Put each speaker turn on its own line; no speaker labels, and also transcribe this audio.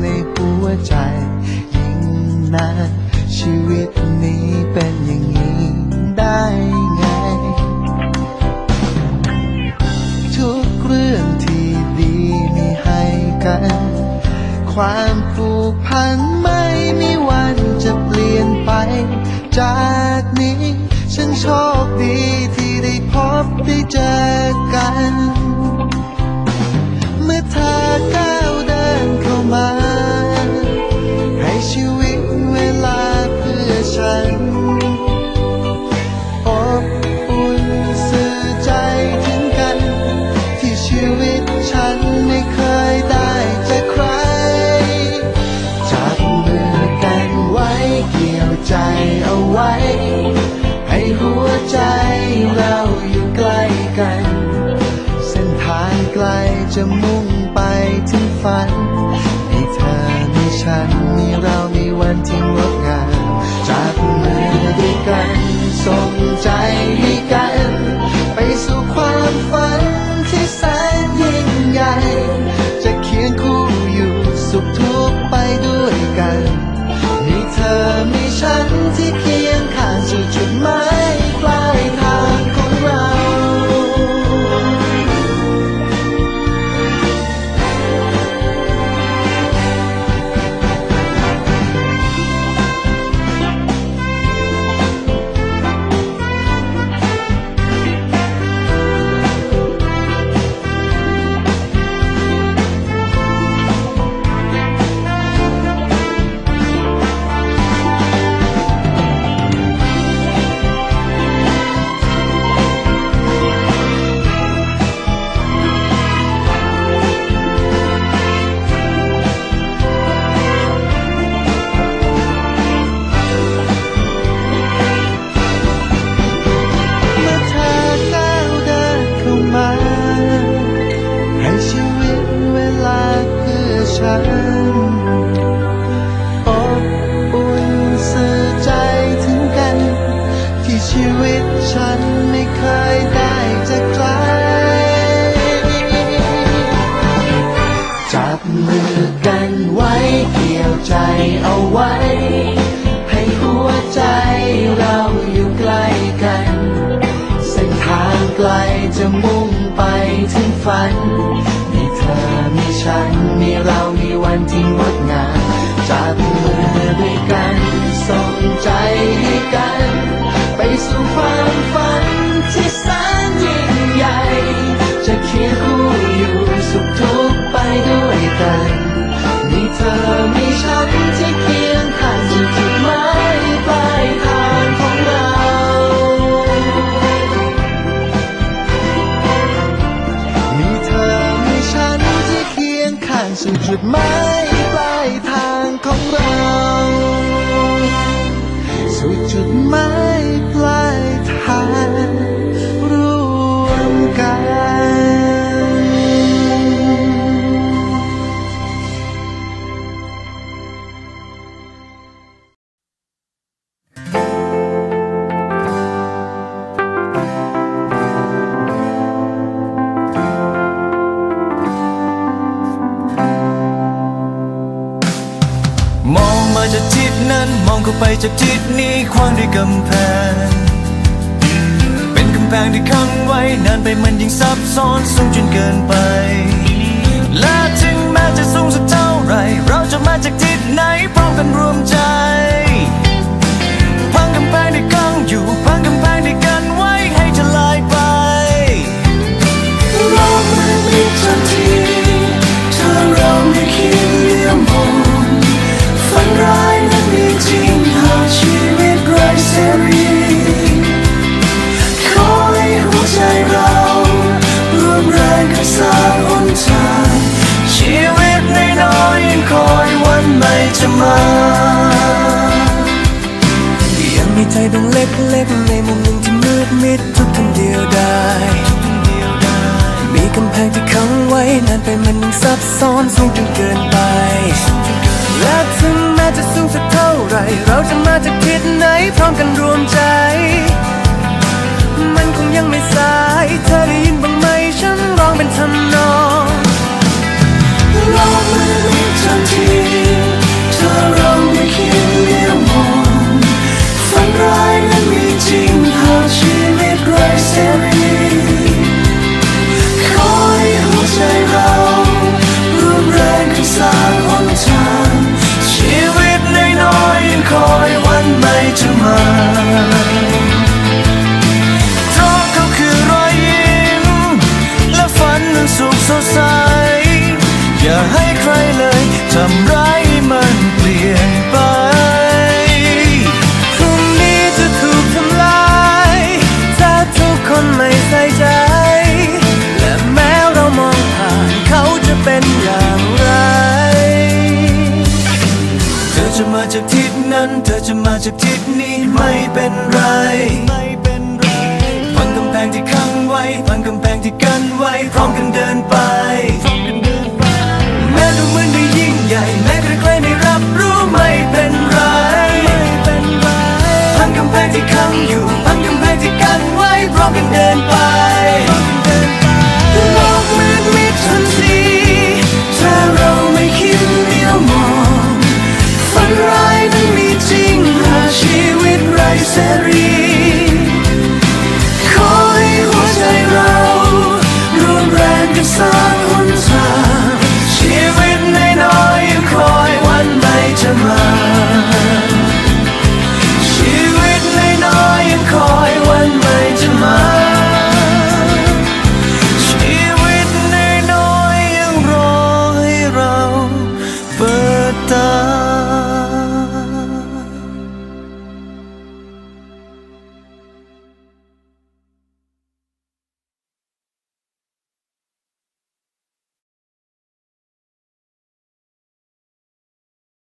ในหัวใจ ยิ่งนานชีวิตนี้เป็นอย่างนี้ได้ไง ทุกเรื่องที่ดีมีให้กัน ความผูกพันไม่มีวันจะเปลี่ยนไป จากนี้ ฉันโชคดีที่ได้พบได้เจอกัน จะมุ่งไปถึงฝันมีเธอมีฉันมีเรามีวันที่งดงามจับมือด้วยกันส่ง พื่อฉันอบอุ่นสื่อใจถึงกัน ที่ชีวิตฉันไม่เคยได้จากใครจับมือกันไว้เกี่ยวใจเอาไว้ ให้หัวใจเราอยู่ใกล้กัน เส้นทางไกลจะมุ่งไปถึงฝัน มีเธอ มีฉัน มีเรา วันที่งดงามจับมือด้วยกัน ส่งใจให้กัน ไปสู่ความฝันที่สนยิ่ จาก
ทิศนั้นมองเข้าไปจากทิศนี้ควางด้วยกำแพง เป็นกำแพงที่ขังไว้นานไปมันยิ่งซับซ้อนสูงจนเกินไป และถึง ใจ
ดวงเล็กๆในมุมหนึ่งที่มืดมิดทุกทันเดียวได้ มีกำแพงที่ขังไว้นานไปมันยังซับซ้อนสูงจนเกินไป และถึงแม้จะสูงสักเท่าไรเราจะมาจากทิศไหนพร้อมกันรวมใจ มันคงยังไม่สายเธอได้ยินบ้าง ทิ
ศนั้น เธอจะมาจากทิศนี้ไม่เป็นไร